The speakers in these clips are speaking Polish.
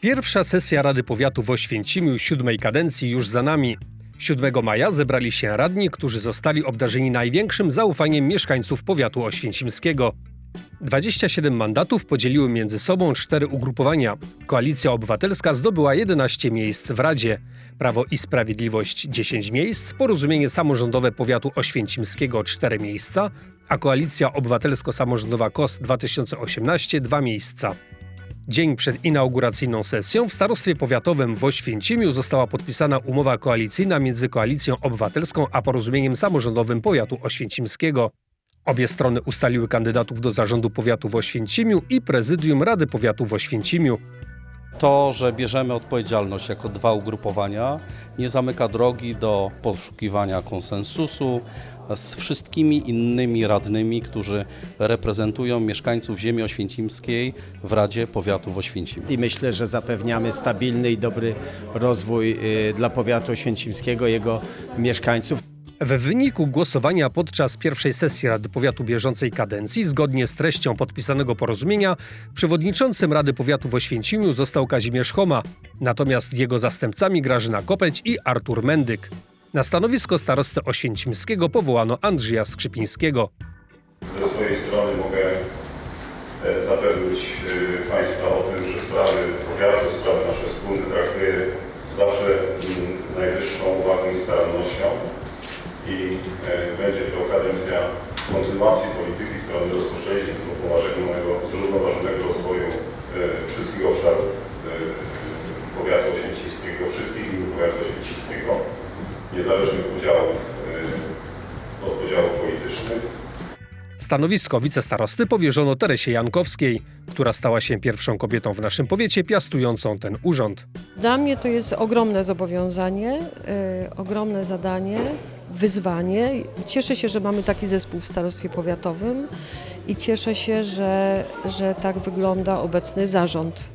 Pierwsza sesja Rady Powiatu w Oświęcimiu siódmej kadencji już za nami. 7 maja zebrali się radni, którzy zostali obdarzeni największym zaufaniem mieszkańców powiatu oświęcimskiego. 27 mandatów podzieliły między sobą cztery ugrupowania. Koalicja Obywatelska zdobyła 11 miejsc w Radzie, Prawo i Sprawiedliwość 10 miejsc, Porozumienie Samorządowe Powiatu Oświęcimskiego 4 miejsca, a Koalicja Obywatelsko-Samorządowa KOS 2018 2 miejsca. Dzień przed inauguracyjną sesją w Starostwie Powiatowym w Oświęcimiu została podpisana umowa koalicyjna między Koalicją Obywatelską a Porozumieniem Samorządowym Powiatu Oświęcimskiego. Obie strony ustaliły kandydatów do zarządu powiatu w Oświęcimiu i prezydium Rady Powiatu w Oświęcimiu. To, że bierzemy odpowiedzialność jako dwa ugrupowania, nie zamyka drogi do poszukiwania konsensusu z wszystkimi innymi radnymi, którzy reprezentują mieszkańców ziemi oświęcimskiej w Radzie Powiatu w Oświęcimiu. I myślę, że zapewniamy stabilny i dobry rozwój y, dla powiatu oświęcimskiego, jego mieszkańców. W wyniku głosowania podczas pierwszej sesji Rady Powiatu bieżącej kadencji, zgodnie z treścią podpisanego porozumienia, przewodniczącym Rady Powiatu w Oświęcimiu został Kazimierz Choma, natomiast jego zastępcami Grażyna Kopeć i Artur Mendyk. Na stanowisko starosty oświęcimskiego powołano Andrzeja Skrzypińskiego. Będzie to kadencja kontynuacji polityki, którą my rozpoczęliśmy w zrównoważonego, zrównoważonego rozwoju e, wszystkich obszarów e, powiatu oświęcimskiego, wszystkich gmin powiatu oświęcimskiego, podziałów, e, od podziałów politycznych. Stanowisko wicestarosty powierzono Teresie Jankowskiej, która stała się pierwszą kobietą w naszym powiecie piastującą ten urząd. Dla mnie to jest ogromne zobowiązanie, y, ogromne zadanie, wyzwanie. Cieszę się, że mamy taki zespół w starostwie powiatowym i cieszę się, że, że tak wygląda obecny zarząd.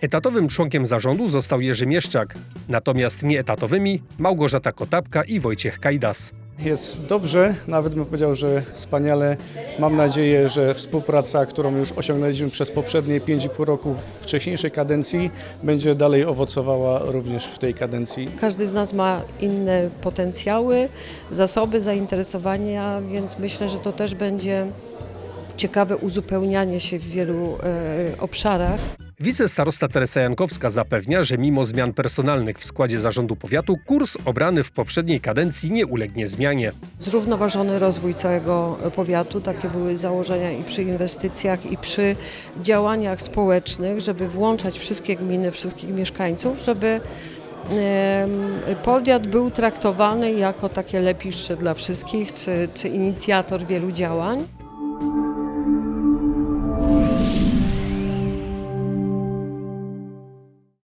Etatowym członkiem zarządu został Jerzy Mieszczak, natomiast nieetatowymi Małgorzata Kotapka i Wojciech Kajdas. Jest dobrze, nawet bym powiedział, że wspaniale. Mam nadzieję, że współpraca, którą już osiągnęliśmy przez poprzednie 5,5 roku wcześniejszej kadencji, będzie dalej owocowała również w tej kadencji. Każdy z nas ma inne potencjały, zasoby, zainteresowania, więc myślę, że to też będzie ciekawe uzupełnianie się w wielu e, obszarach. Wicestarosta Teresa Jankowska zapewnia, że mimo zmian personalnych w składzie zarządu powiatu, kurs obrany w poprzedniej kadencji nie ulegnie zmianie. Zrównoważony rozwój całego powiatu, takie były założenia i przy inwestycjach, i przy działaniach społecznych, żeby włączać wszystkie gminy, wszystkich mieszkańców, żeby powiat był traktowany jako takie lepisze dla wszystkich, czy, czy inicjator wielu działań.